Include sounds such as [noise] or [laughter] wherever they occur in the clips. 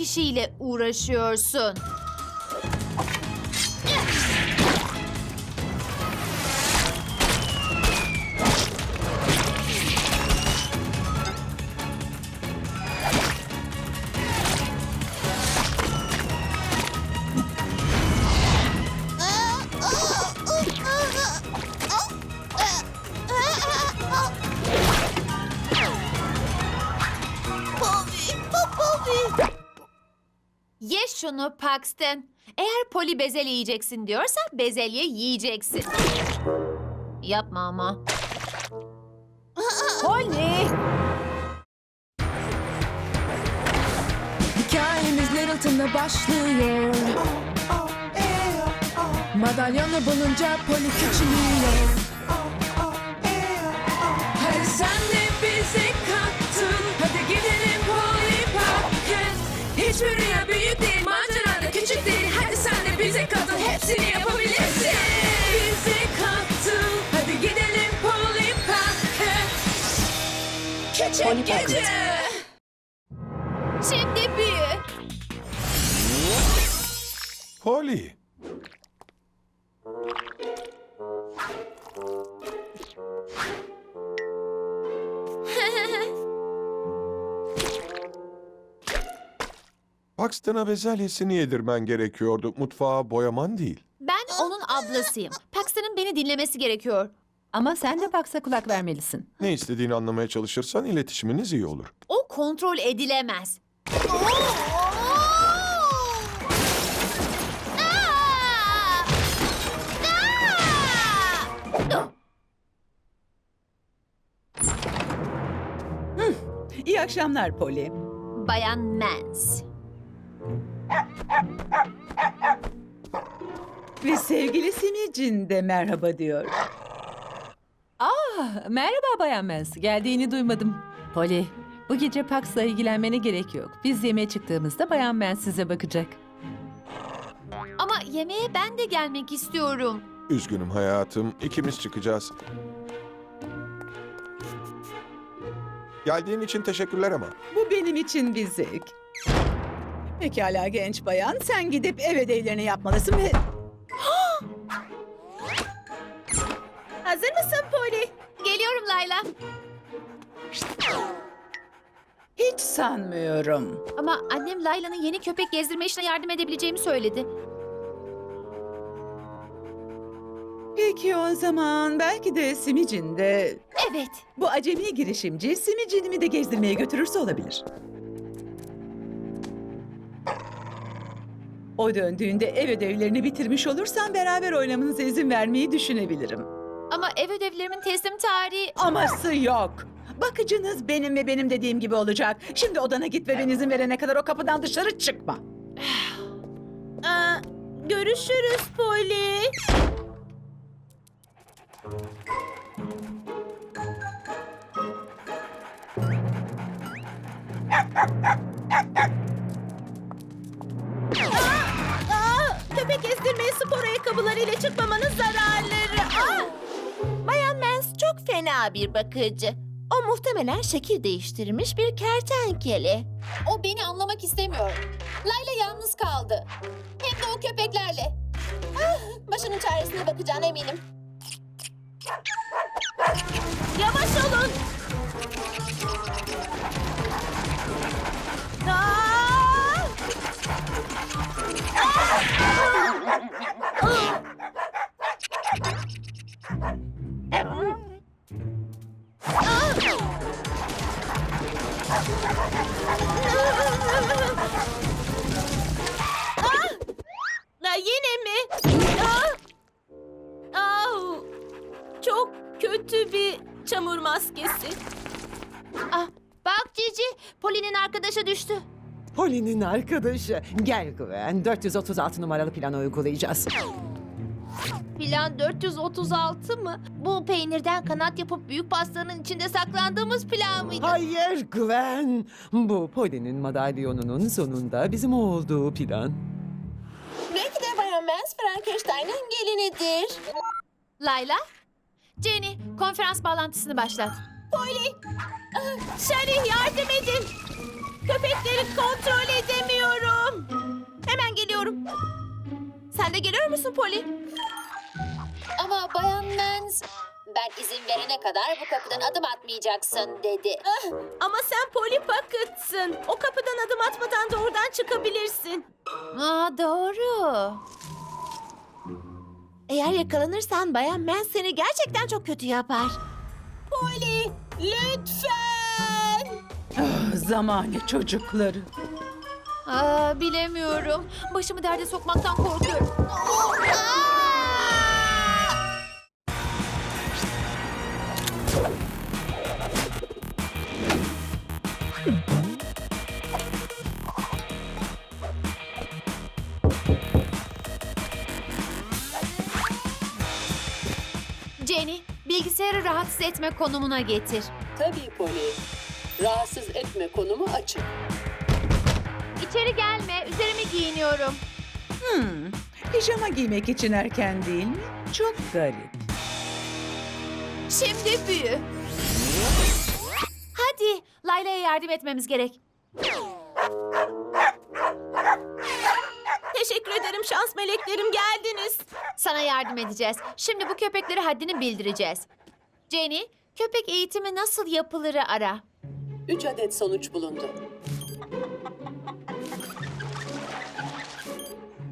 kişiyle uğraşıyorsun. Ye şunu Paxton. Eğer poli bezelye yiyeceksin diyorsa bezelye yiyeceksin. Yapma ama. Polly! Hikayemiz Littleton'da başlıyor. Madalyonu bulunca Polly küçülüyor. Hepsini yapabilirsin. Bizi kattın. Hadi gidelim Polly. Küçük Polly Pocket. gece. Şimdi büyü. Polly. Paxton'a bezelyesini yedirmen gerekiyordu. Mutfağa boyaman değil. Ben onun ablasıyım. Paxton'ın beni dinlemesi gerekiyor. Ama sen de baksa kulak vermelisin. Ne istediğini anlamaya çalışırsan iletişiminiz iyi olur. O kontrol edilemez. İyi akşamlar Polly. Bayan Mans. Ve sevgili Simicin de merhaba diyor. Ah, merhaba Bayan Mens. Geldiğini duymadım. Polly, bu gece Pax'la ilgilenmene gerek yok. Biz yemeğe çıktığımızda Bayan Mens size bakacak. Ama yemeğe ben de gelmek istiyorum. Üzgünüm hayatım. İkimiz çıkacağız. Geldiğin için teşekkürler ama. Bu benim için bir zevk. Pekala genç bayan, sen gidip ev ödevlerini yapmalısın ve... [gasps] Hazır mısın Polly? Geliyorum Layla. Hiç sanmıyorum. Ama annem Layla'nın yeni köpek gezdirme işine yardım edebileceğimi söyledi. Peki o zaman belki de Simicin de... Evet. Bu acemi girişimci Simicin'imi de gezdirmeye götürürse olabilir. O döndüğünde ev ödevlerini bitirmiş olursan beraber oynamanıza izin vermeyi düşünebilirim. Ama ev ödevlerimin teslim tarihi... Aması yok. Bakıcınız benim ve benim dediğim gibi olacak. Şimdi odana git ve ben izin verene kadar o kapıdan dışarı çıkma. [sighs] görüşürüz Polly. [laughs] gezdirmeye spor ayakkabılarıyla çıkmamanın zararları. Bayan Mens çok fena bir bakıcı. O muhtemelen şekil değiştirmiş bir kertenkele. O beni anlamak istemiyor. Layla yalnız kaldı. Hem de o köpeklerle. Başının çaresine bakacağına eminim. Yavaş olun. Arkadaşı. Gel Gwen, 436 numaralı planı uygulayacağız. Plan 436 mı? Bu peynirden kanat yapıp büyük pastanın içinde saklandığımız plan mıydı? Hayır Gwen, bu Poli'nin madalyonunun sonunda bizim olduğu plan. Belki de Bayan Mens Frankenstein'ın gelinidir. Layla, Jenny, konferans bağlantısını başlat. Polly! Sherry yardım edin! Köpekleri kontrol edemiyorum. Hemen geliyorum. Sen de geliyor musun Polly? Ama Bayan Mens, ben izin verene kadar bu kapıdan adım atmayacaksın dedi. Ah, ama sen Polly Pocket'sın. O kapıdan adım atmadan doğrudan çıkabilirsin. Aa doğru. Eğer yakalanırsan Bayan Men seni gerçekten çok kötü yapar. Polly, lütfen. Zamane çocukları. Aa bilemiyorum. Başımı derde sokmaktan korkuyorum. Jenny, bilgisayarı rahatsız etme konumuna getir. Tabii Poli. Rahatsız etme konumu açık. İçeri gelme, üzerimi giyiniyorum. Hmm, pijama giymek için erken değil mi? Çok garip. Şimdi büyü. Hadi, Layla'ya yardım etmemiz gerek. Teşekkür ederim şans meleklerim geldiniz. Sana yardım edeceğiz. Şimdi bu köpeklere haddini bildireceğiz. Jenny, köpek eğitimi nasıl yapılırı ara. Üç adet sonuç bulundu.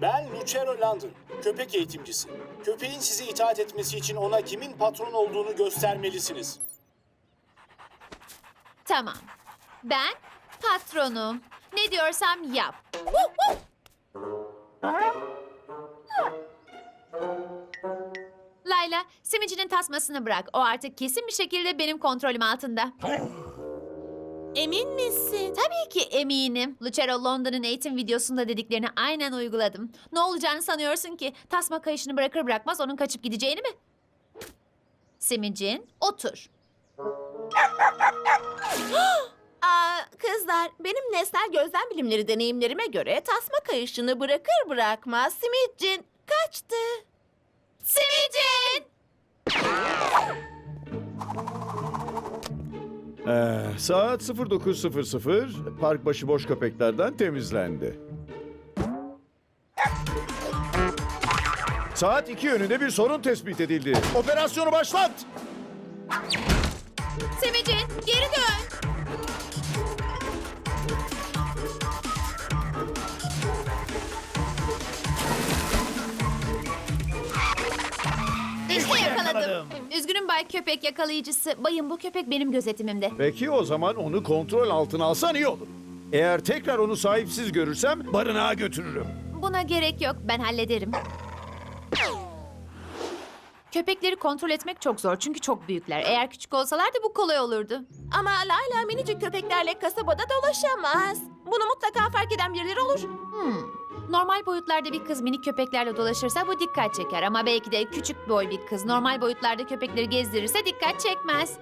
Ben Lucero London, köpek eğitimcisi. Köpeğin size itaat etmesi için ona kimin patron olduğunu göstermelisiniz. Tamam. Ben patronum. Ne diyorsam yap. Layla, simicinin tasmasını bırak. O artık kesin bir şekilde benim kontrolüm altında. Emin misin? Tabii ki eminim. Lucero London'ın eğitim videosunda dediklerini aynen uyguladım. Ne olacağını sanıyorsun ki? Tasma kayışını bırakır bırakmaz onun kaçıp gideceğini mi? Simicin, otur. [gasps] Aa, kızlar, benim nesnel gözlem bilimleri deneyimlerime göre tasma kayışını bırakır bırakmaz Simitcin kaçtı. Simicin! [gasps] Ee, saat 09.00 park başı boş köpeklerden temizlendi. Saat 2 yönünde bir sorun tespit edildi. Operasyonu başlat! Simicin, geri dön. Yakaladım. Üzgünüm Bay Köpek yakalayıcısı. Bayım bu köpek benim gözetimimde. Peki o zaman onu kontrol altına alsan iyi olur. Eğer tekrar onu sahipsiz görürsem barınağa götürürüm. Buna gerek yok. Ben hallederim. Köpekleri kontrol etmek çok zor çünkü çok büyükler. Eğer küçük olsalardı bu kolay olurdu. Ama Layla minicik köpeklerle kasabada dolaşamaz. Bunu mutlaka fark eden birileri olur. Hmm. Normal boyutlarda bir kız minik köpeklerle dolaşırsa bu dikkat çeker ama belki de küçük boy bir kız normal boyutlarda köpekleri gezdirirse dikkat çekmez.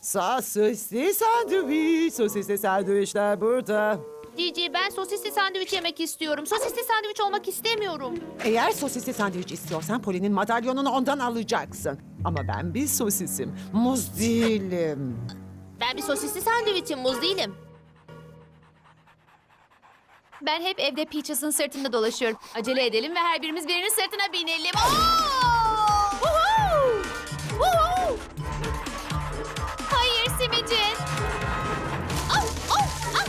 Sosisli sandviç, sosisli sandviçler burada. Cici ben sosisli sandviç yemek istiyorum. Sosisli sandviç olmak istemiyorum. Eğer sosisli sandviç istiyorsan Poli'nin madalyonunu ondan alacaksın. Ama ben bir sosisim, muz değilim. Ben bir sosisli sandviçim, muz değilim. Ben hep evde Peaches'ın sırtında dolaşıyorum. Acele edelim ve her birimiz birinin sırtına binelim. Oo! Hayır Simicin. Au, au, au!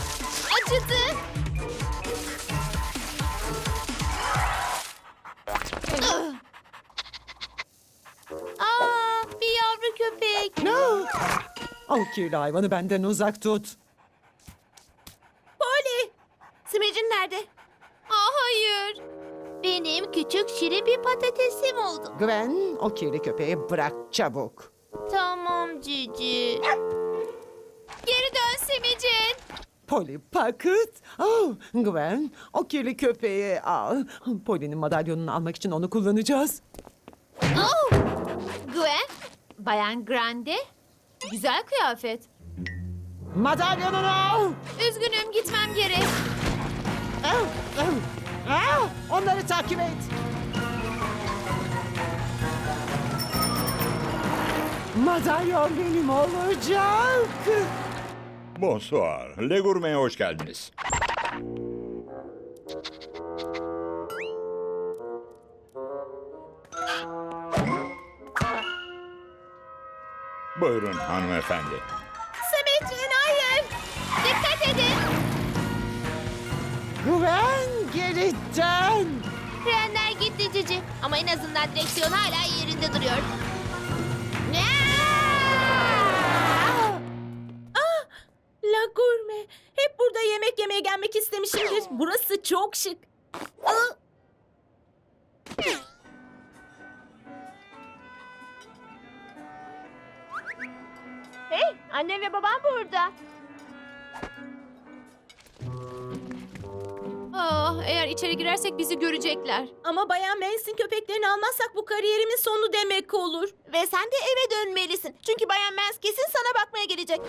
Acıdı. Ah! Aa, bir yavru köpek. No. O kirli hayvanı benden uzak tut. Gwen, o kirli köpeği bırak çabuk. Tamam Cici. Geri dön Simicin. Polly Pocket. Oh, Gwen, o kirli köpeği al. Polly'nin madalyonunu almak için onu kullanacağız. Oh! Gwen, Bayan Grande. Güzel kıyafet. Madalyonunu al. Üzgünüm gitmem gerek. Al, al, al. Onları takip et. Madalyon benim olacak. Bonsoir. Le Gourmet'e hoş geldiniz. Buyurun hanımefendi. Simitcin hayır. Dikkat edin. Güven geri dön. Frenler gitti Cici. Ama en azından direksiyon hala yerinde duruyor. Yemeye gelmek istemişimdir. Burası çok şık. Aa! Hey, annem ve babam burada. Ah, eğer içeri girersek bizi görecekler. Ama Bayan Mans'in köpeklerini almazsak bu kariyerimin sonu demek olur. Ve sen de eve dönmelisin. Çünkü Bayan Mans kesin sana bakmaya gelecek.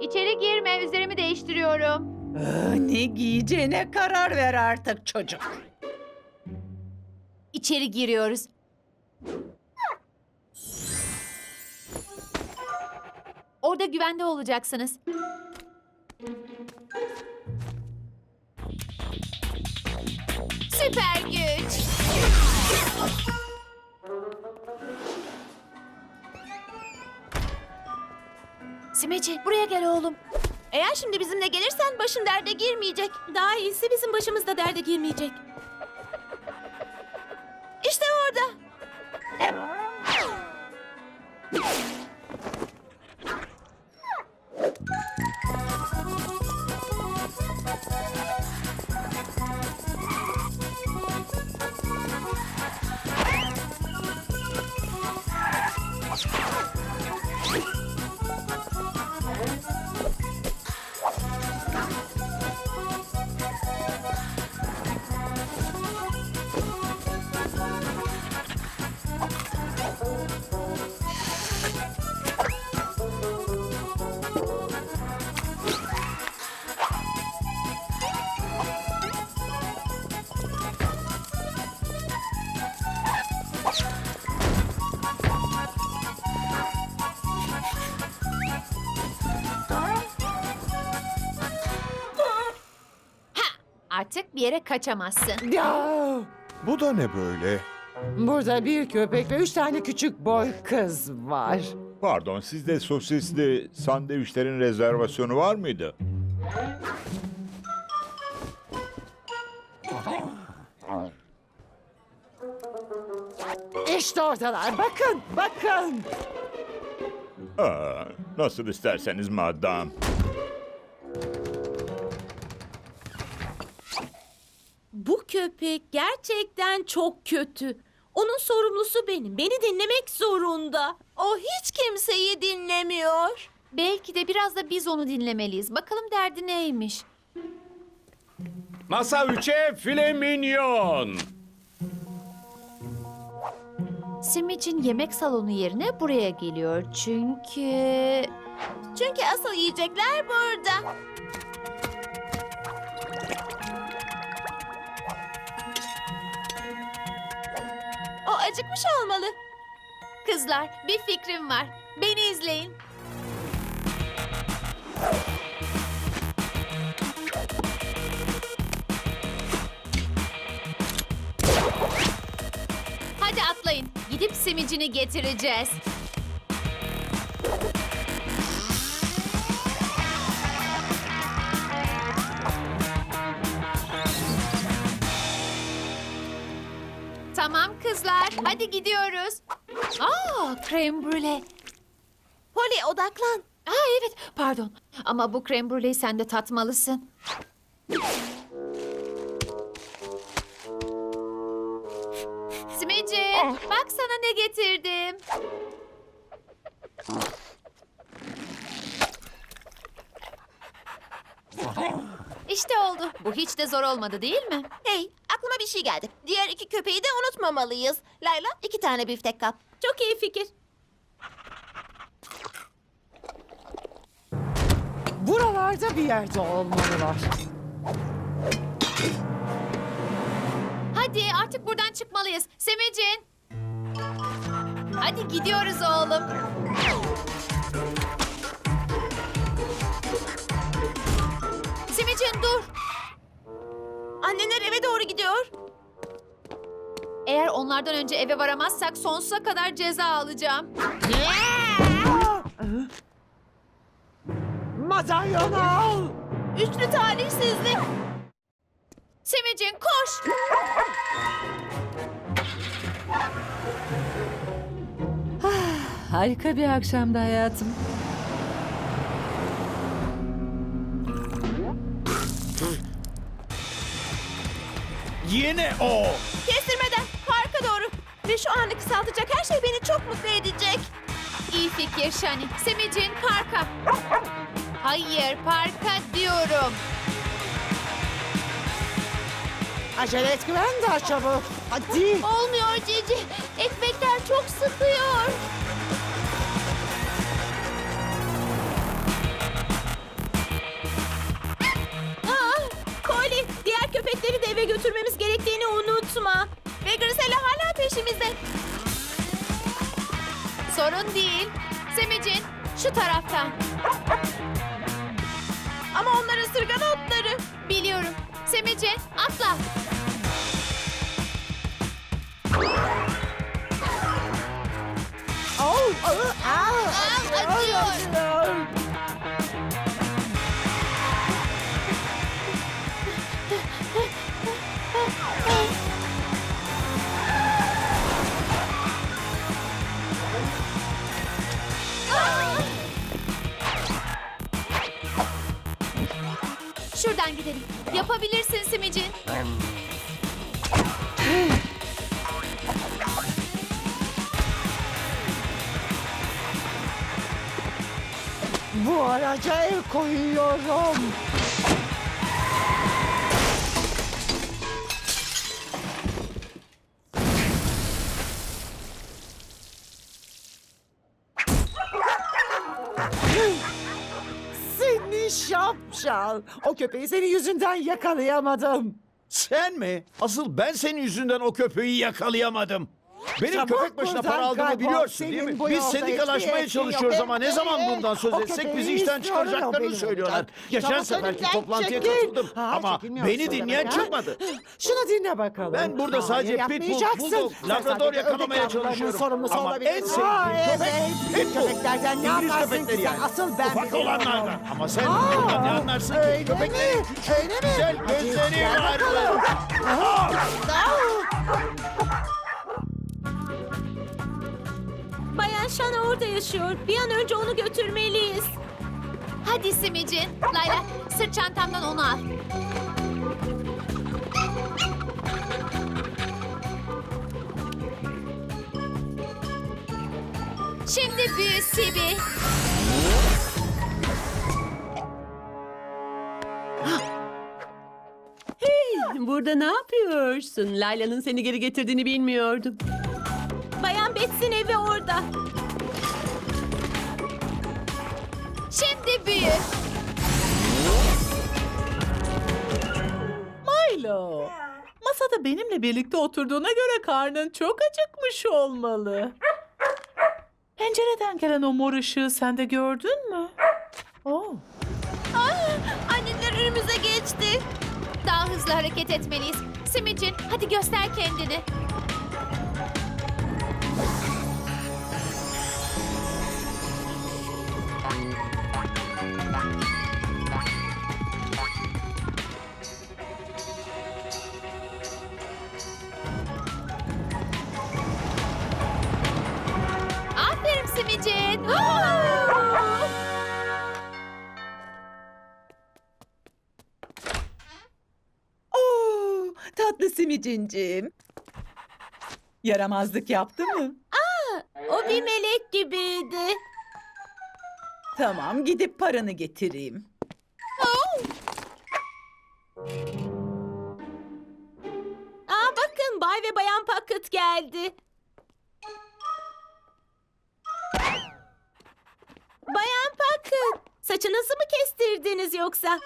İçeri girme, üzerimi değiştiriyorum. Ah, ne giyeceğine karar ver artık çocuk. İçeri giriyoruz. Orada güvende olacaksınız. Süper güç. Simeci buraya gel oğlum. Eğer şimdi bizimle gelirsen başın derde girmeyecek. Daha iyisi bizim başımız da derde girmeyecek. İşte orada. Artık bir yere kaçamazsın. Ya, Bu da ne böyle? burada bir köpek ve üç tane küçük boy kız var. Pardon sizde sosisli sandviçlerin rezervasyonu var mıydı? İşte oradalar. Bakın, bakın. Aa, nasıl isterseniz madam. Köpek gerçekten çok kötü. Onun sorumlusu benim. Beni dinlemek zorunda. O hiç kimseyi dinlemiyor. Belki de biraz da biz onu dinlemeliyiz. Bakalım derdi neymiş. Masa 3'e file minyon. Simic'in yemek salonu yerine buraya geliyor. Çünkü... Çünkü asıl yiyecekler burada. Acıkmış olmalı. Kızlar bir fikrim var. Beni izleyin. Hadi atlayın. Gidip simicini getireceğiz. Kızlar. Hadi gidiyoruz. Aa, krem brûlée. Polly odaklan. Aa evet, pardon. Ama bu krem brûléyi sen de tatmalısın. Simeci, bak sana ne getirdim. İşte oldu. Bu hiç de zor olmadı değil mi? Hey, aklıma bir şey geldi. Diğer iki köpeği de unutmamalıyız. Layla, iki tane biftek kap. Çok iyi fikir. Buralarda bir yerde olmalılar. Hadi artık buradan çıkmalıyız. Semicin. Hadi gidiyoruz oğlum. Anneler eve doğru gidiyor. Eğer onlardan önce eve varamazsak sonsuza kadar ceza alacağım. [laughs] Madalyonu al. Üçlü talihsizlik. Simicin koş! Harika bir akşamdı hayatım. Yine o. Kestirmeden parka doğru. Ve şu anı kısaltacak her şey beni çok mutlu edecek. İyi fikir Şani. Simicin parka. Hayır parka diyorum. Acele et Güven daha çabuk. Hadi. Olmuyor Cici. Ekmekler çok sıkıyor. Köpekleri de eve götürmemiz gerektiğini unutma. Ve Grisela hala peşimizde. Sorun değil. Simicin şu taraftan. Ama onlar ısırgan otları. Biliyorum. Simicin atla. Au, au, au. acıyor. Şuradan Yapabilirsin Simicin. Bu araca el koyuyorum. Seni şapşal. O köpeği senin yüzünden yakalayamadım. Sen mi? Asıl ben senin yüzünden o köpeği yakalayamadım. Benim Çabuk köpek başına buradan para aldığımı kaybol. biliyorsun değil Senin mi? bu Biz yolda sendikalaşmaya hiçbir çalışıyoruz etki ama ne zaman Evet, bundan söz o etsek köpeği bizi işten istiyorum, çıkaracaklarını benim söylüyorlar. olacak. Geçen seferki önümden toplantıya çekil. katıldım Ha, ama beni dinleyen ha? çıkmadı. Şunu dinle bakalım. Ben burada sadece pitbull, yapmayacaksın. bulldog, Sen labrador sadece yakalamaya ördek yavrularının çalışıyorum. sorumlusu Ama olabilirsin. en sevdiğim Aa, köpek evet. pitbull. Köpeklerden ne İngiliz köpekleri ki yani. Asıl ben Ufak olanlardan. Ama sen Aa, bundan ne anlarsın ki? öyle Köpeklerin mi? Öyle mi? güzel gözleri gel var. bakalım. Bayan Shana orada yaşıyor. Bir an önce onu götürmeliyiz. Hadi Simicin. Layla sırt çantamdan onu al. Şimdi büyü Sibi. Burada ne yapıyorsun? Layla'nın seni geri getirdiğini bilmiyordum. Bayan Bets'in evi orada. Büyü. Milo. Masada benimle birlikte oturduğuna göre karnın çok acıkmış olmalı. Pencereden gelen o mor ışığı sen de gördün mü? Oh. Anneler önümüze geçti. Daha hızlı hareket etmeliyiz. Simicin hadi göster kendini. Tatlı simicincim. Yaramazlık yaptı mı? O bir melek gibiydi. Tamam gidip paranı getireyim. Aa bakın Bay ve Bayan Puckett geldi. Bayan Puckett, saçınızı mı kestirdiniz yoksa?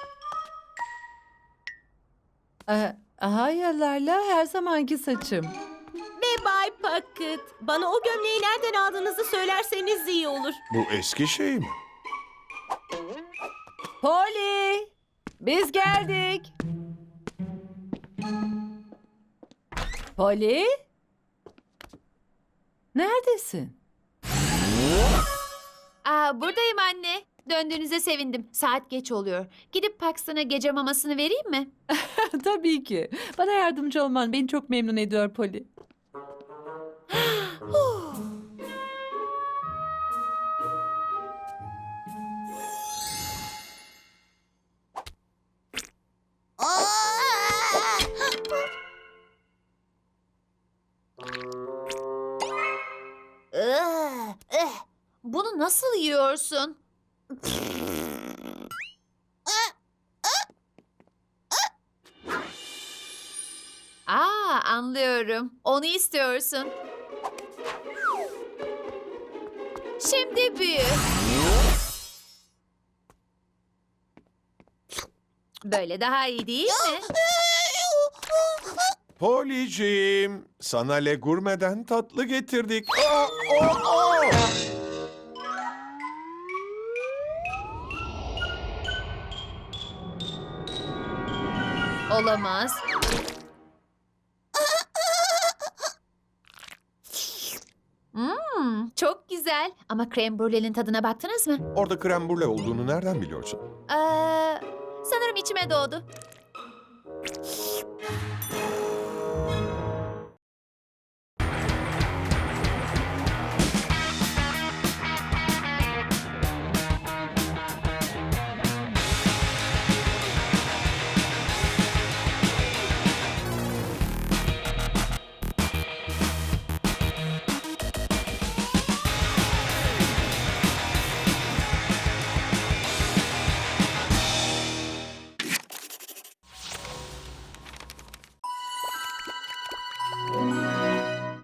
Ee, hayır Layla her zamanki saçım. Ve Bay Puckett, bana o gömleği nereden aldığınızı söylerseniz iyi olur. Bu eski şey mi? Polly! Biz geldik. Polly? Neredesin? Aa, buradayım anne. Döndüğünüze sevindim. Saat geç oluyor. Gidip Paxton'a gece mamasını vereyim mi? [laughs] Tabii ki. Bana yardımcı olman beni çok memnun ediyor Polly. Ih, [gasps] eh. [gasps] Bunu nasıl yiyorsun? Aa, anlıyorum. Onu istiyorsun. Şimdi büyü. Böyle daha iyi değil mi? Policim, sana Le Gourmet'den tatlı getirdik. Aa, aa, aa! olamaz. Hmm, çok güzel. Ama krem brülenin tadına baktınız mı? Orada krem brüle olduğunu nereden biliyorsun? Ee, sanırım içime doğdu.